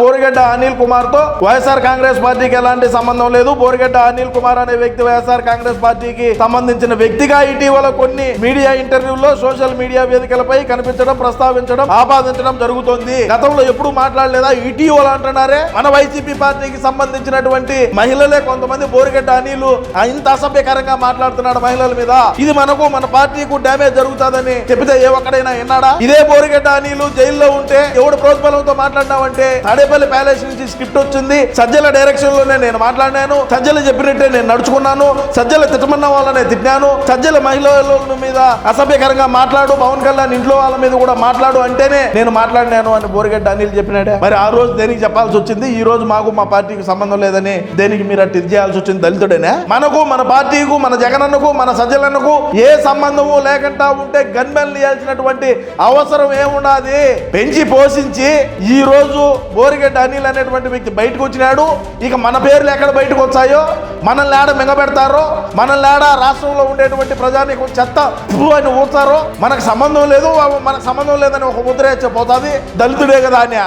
బోరిగడ్డ అనిల్ కుమార్తో వైఎస్ఆర్ కాంగ్రెస్ పార్టీకి ఎలాంటి సంబంధం లేదు. బోరిగడ్డ అనిల్ కుమార్ అనే వ్యక్తి వైఎస్ఆర్ కాంగ్రెస్ పార్టీకి సంబంధించిన వ్యక్తిగా ఇటీవల కొన్ని మీడియా ఇంటర్వ్యూల్లో సోషల్ మీడియా వేదికలపై కనిపించడం ప్రస్తావించడం ఆపాదించడం జరుగుతోంది. గతంలో ఎప్పుడు మాట్లాడలేదా? ఇటీవల అంటున్నారే. మన వైసీపీ పార్టీకి సంబంధించినటువంటి మహిళలే కొంతమంది బోరిగడ్డ అనిల్. ఇంత అసభ్యకరంగా మాట్లాడుతున్నాడు మహిళల మీద. ఇది మనకు మన పార్టీకు డ్యామేజ్ జరుగుతుందని చెబితే ఏ ఒక్కడైనా విన్నాడా? ఇదే బోరిగడ్డ అనిలు జైల్లో ఉంటే ఎవడు ప్రోత్బలంతో మాట్లాడినావంటే? తాడేపల్లి ప్యాలెస్ నుంచి స్క్రిప్ట్ వచ్చింది. సజ్జల డైరెక్షన్లోనే నేను మాట్లాడినాను. సజ్జలు చెప్పినట్టే నేను నడుచుకున్నాను. సజ్జల తిట్టమన్న వాళ్ళనే తిట్టాను సజ్జల మహిళల మీద అసభ్యకరంగా మాట్లాడు. పవన్ కళ్యాణ్ ఇంట్లో వాళ్ళ మీద కూడా మాట్లాడు అంటేనే నేను మాట్లాడినాను అని బోరిగడ్డ అనిల్ చెప్పినాడే. మరి ఆ రోజు దేనికి చెప్పాల్సి వచ్చింది? ఈ రోజు మాకు మా పార్టీకి సంబంధం లేదని దేనికి మీరు అట్టి చేయాల్సి వచ్చింది దళితుడేనే? మనకు మన పార్టీకు మన జగనన్నకు మన సజ్జలన్నకు ఏ సంబంధము లేకుండా ఉంటే గన్మెన్ ఇవ్వాల్సినటువంటి అవసరం ఏమున్నది పెంచి పోషించి ఈ రోజు బోరిగడ్డ అనిల్ అనేటువంటి వ్యక్తి బయటకు వచ్చినాడు. ఇక మన పేర్లు ఎక్కడ బయటకు వచ్చాయో మనల్ని ఆడ మింగబెడతారో మనల్ని ఆడ రాష్ట్రంలో ఉండేటువంటి ప్రజానికి చెత్త అని ఊతారో మనకు సంబంధం లేదు మనకు సంబంధం లేదని ఒక ముద్ర పోతుంది. దళితుడే కదా అని